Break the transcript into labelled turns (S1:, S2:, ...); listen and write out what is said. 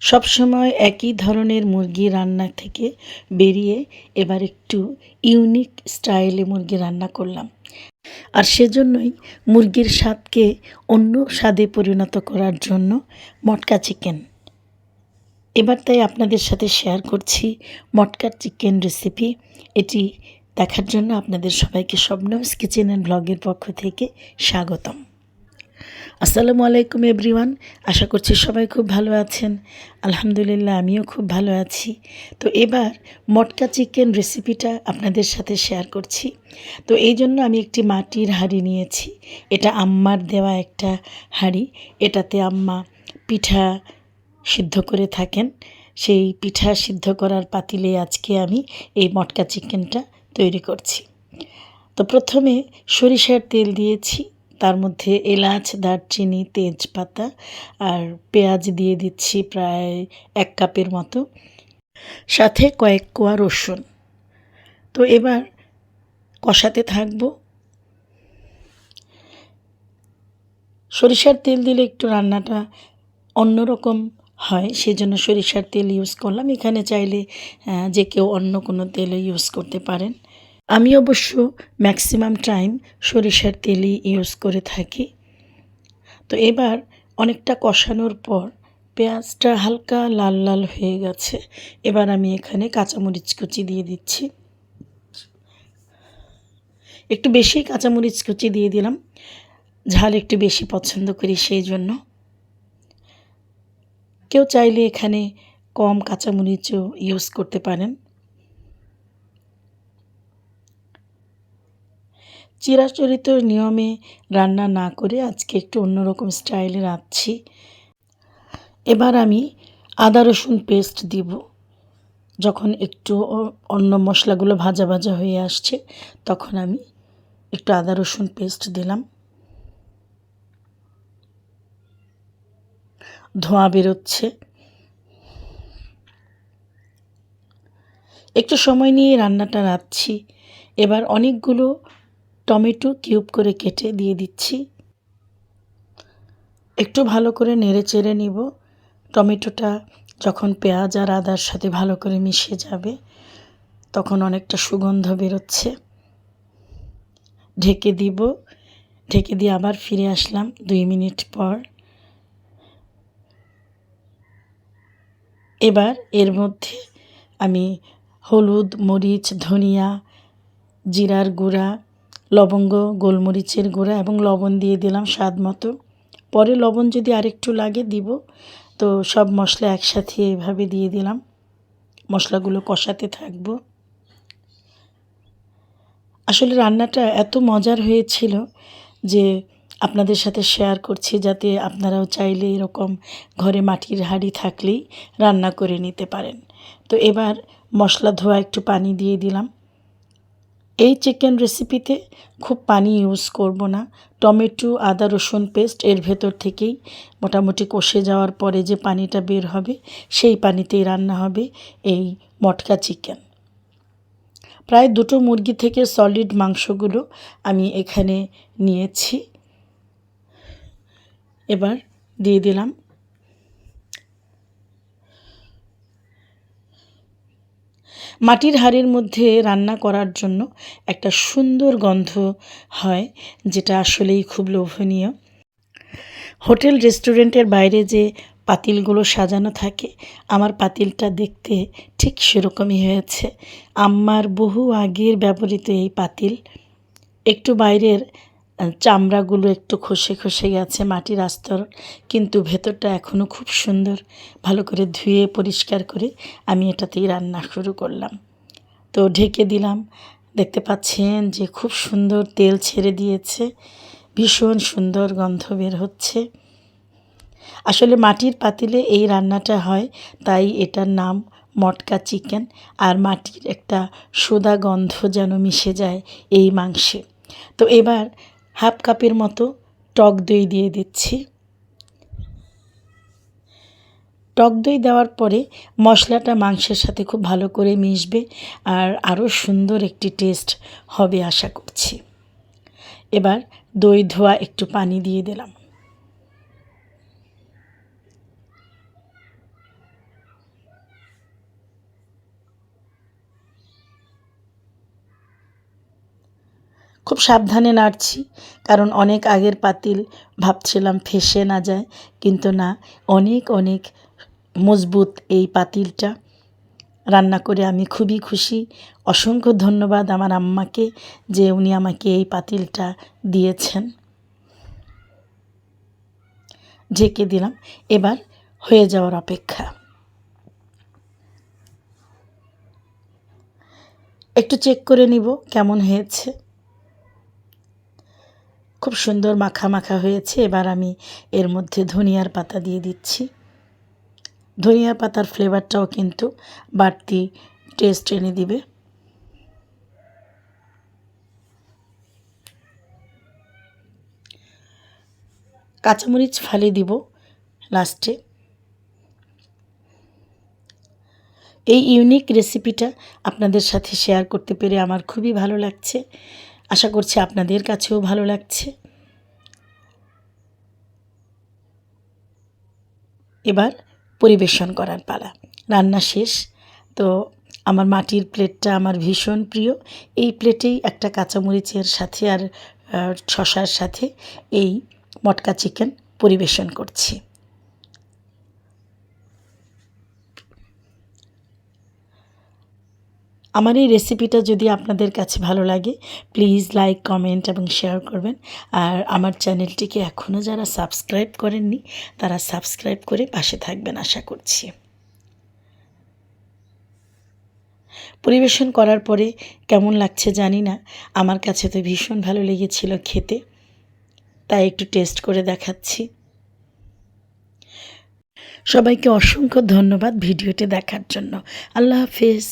S1: সবসময় একই ধরনের মুরগি রান্না থেকে বেরিয়ে এবার একটু ইউনিক স্টাইলে মুরগি রান্না করলাম। আর সেজন্যই মুরগির স্বাদকে অন্য স্বাদে পরিণত করার জন্য মটকা চিকেন এবার তাই আপনাদের সাথে শেয়ার করছি মটকার চিকেন রেসিপি এটি দেখার জন্য আপনাদের সবাইকে স্বপ্নস কিচেন অ্যান্ড ব্লগের পক্ষ থেকে স্বাগতম। আসসালামু আলাইকুম এভরিওয়ান, আশা করছি সবাই খুব ভালো আছেন। আলহামদুলিল্লাহ, আমিও খুব ভালো আছি। তো এবার মটকা চিকেন রেসিপিটা আপনাদের সাথে শেয়ার করছি। তো এই জন্য আমি একটি মাটির হাঁড়ি নিয়েছি। এটা আম্মার দেওয়া একটা হাঁড়ি। এটাতে আম্মা পিঠা সিদ্ধ করে থাকেন। সেই পিঠা সিদ্ধ করার পাতিলে আজকে আমি এই মটকা চিকেনটা তৈরি করছি। তো প্রথমে সরিষার তেল দিয়েছি। তার মধ্যে এলাচ, দারচিনি, তেজপাতা আর পেঁয়াজ দিয়ে দিচ্ছি প্রায় এক কাপের মতো। সাথে কয়েক কোয়া রসুন। তো এবার কষাতে থাকব। সরিষার তেল দিলে একটু রান্নাটা অন্যরকম হয় সেই জন্য সরিষার তেল ইউজ করলাম। এখানে চাইলে যে কেউ অন্য কোনো তেলও ইউজ করতে পারেন। আমি অবশ্য ম্যাক্সিমাম টাইম সরিষার তেলই ইউজ করে থাকি। তো এবার অনেকটা কষানোর পর পেঁয়াজটা হালকা লাল লাল হয়ে গেছে। এবার আমি এখানে কাঁচামরিচ কুচি দিয়ে দিচ্ছি। একটু বেশি কাঁচামরিচ কুচি দিয়ে দিলাম। ঝাল একটু বেশি পছন্দ করি সেই জন্য। কেউ চাইলে এখানে কম কাঁচামরিচও ইউজ করতে পারেন। চিরাচরিত নিয়মে রান্না না করে আজকে একটু অন্যরকম স্টাইলে রাঁধছি। এবার আমি আদা, রসুন পেস্ট দিব। যখন একটু অন্য মশলাগুলো ভাজা ভাজা হয়ে আসছে, তখন আমি একটু আদা, রসুন পেস্ট দিলাম। ধোঁয়া বেরোচ্ছে। একটু সময় নিয়ে রান্নাটা রাঁধছি। এবার অনেকগুলো টমেটো কিউব করে কেটে দিয়ে দিচ্ছি। একটু ভালো করে নেড়ে চেড়ে নিব। টমেটোটা যখন পেঁয়াজ আর আদার সাথে ভালো করে মিশে যাবে, তখন অনেকটা সুগন্ধ বেরোচ্ছে। ঢেকে দিব। ঢেকে দিয়ে আবার ফিরে আসলাম দুই মিনিট পর। এবার এর মধ্যে আমি হলুদ, মরিচ, ধনিয়া, জিরার গুঁড়া লবঙ্গ, গোলমরিচের গুঁড়া এবং লবণ দিয়ে দিলাম স্বাদ মতো। পরে লবণ যদি আরেকটু লাগে দিব। তো সব মশলা একসাথে এভাবে দিয়ে দিলাম। মশলাগুলো কষাতে থাকব। আসলে রান্নাটা এত মজার হয়েছিল যে আপনাদের সাথে শেয়ার করছি যাতে আপনারাও চাইলে এরকম ঘরে মাটির হাঁড়ি থাকলেই রান্না করে নিতে পারেন। তো এবার মশলা ধোয়া একটু পানি দিয়ে দিলাম। এই চিকেন রেসিপিতে খুব পানি ইউজ করব না। টমেটো, আদা, রসুন পেস্ট এর ভেতর থেকেই মোটামুটি কষে যাওয়ার পরে যে পানিটা বের হবে, সেই পানিতেই রান্না হবে এই মটকা চিকেন। প্রায় দুটো মুরগি থেকে সলিড মাংসগুলো আমি এখানে নিয়েছি। এবার দিয়ে দিলাম মাটির হাড়ির মধ্যে রান্না করার জন্য একটা সুন্দর গন্ধ হয়, যেটা আসলেই খুব লোভনীয়। হোটেল, রেস্টুরেন্টের বাইরে যে পাতিলগুলো সাজানো থাকে, আমার পাতিলটা দেখতে ঠিক সেরকমই হয়েছে। আম্মার বহু আগের ব্যবহৃত এই পাতিল একটু বাইরের চামড়াগুলো একটু খসে খসে গেছে মাটির আস্তর, কিন্তু ভেতরটা এখনও খুব সুন্দর। ভালো করে ধুয়ে পরিষ্কার করে আমি এটাতেই রান্না শুরু করলাম। তো ঢেকে দিলাম। দেখতে পাচ্ছেন যে খুব সুন্দর তেল ছেড়ে দিয়েছে। ভীষণ সুন্দর গন্ধ বের হচ্ছে। আসলে মাটির পাতিলে এই রান্নাটা হয়, তাই এটার নাম মটকা চিকেন। আর মাটির একটা সোদা গন্ধ যেন মিশে যায় এই মাংসে। তো এবার হাফ কাপের মতো টক দই দিয়ে দিচ্ছি। টক দই দেওয়ার পরে মশলাটা মাংসের সাথে খুব ভালো করে মিশবে আর আরও সুন্দর একটি টেস্ট হবে আশা করছি। এবার দই ধোয়া একটু পানি দিয়ে দিলাম। খুব সাবধানে নাড়ছি, কারণ অনেক আগের পাতিল ভাবছিলাম ফেসে না যায়, কিন্তু না, অনেক অনেক মজবুত এই পাতিলটা। রান্না করে আমি খুবই খুশি। অসংখ্য ধন্যবাদ আমার আম্মাকে যে উনি আমাকে এই পাতিলটা দিয়েছেন। ঢেকে দিলাম, এবার হয়ে যাওয়ার অপেক্ষা। একটু চেক করে নিব কেমন হয়েছে। খুব সুন্দর মাখা মাখা হয়েছে, এবার আমি এর মধ্যে ধনিয়ার পাতা দিয়ে দিচ্ছি। ধনিয়া পাতার ফ্লেভারটাও কিন্তু বাড়তি টেস্ট এনে দিবে। কাঁচামরিচ ফালি দিব লাস্টে। এই ইউনিক রেসিপিটা আপনাদের সাথে শেয়ার করতে পেরে আমার খুবই ভালো লাগছে। আশা করছি আপনাদের কাছেও ভালো লাগছে। এবার পরিবেশন করার পালা। রান্না শেষ। তো আমার মাটির প্লেটটা আমার ভীষণ প্রিয়। এই প্লেটেই একটা কাঁচামরিচের সাথে আর শশার সাথে এই মটকা চিকেন পরিবেশন করছি। আমার এই রেসিপিটা যদি আপনাদের কাছে ভালো লাগে প্লিজ লাইক কমেন্ট এবং শেয়ার করবেন। আর আমার চ্যানেলটিকে এখনও যারা সাবস্ক্রাইব করেননি, তারা সাবস্ক্রাইব করে পাশে থাকবেন আশা করছি। পরিবেশন করার পরে কেমন লাগছে জানি না। আমার কাছে তো ভীষণ ভালো লেগেছিল খেতে, তাই একটু টেস্ট করে দেখাচ্ছি। সবাইকে অসংখ্য ধন্যবাদ ভিডিওটি দেখার জন্য। আল্লাহ হাফিজ।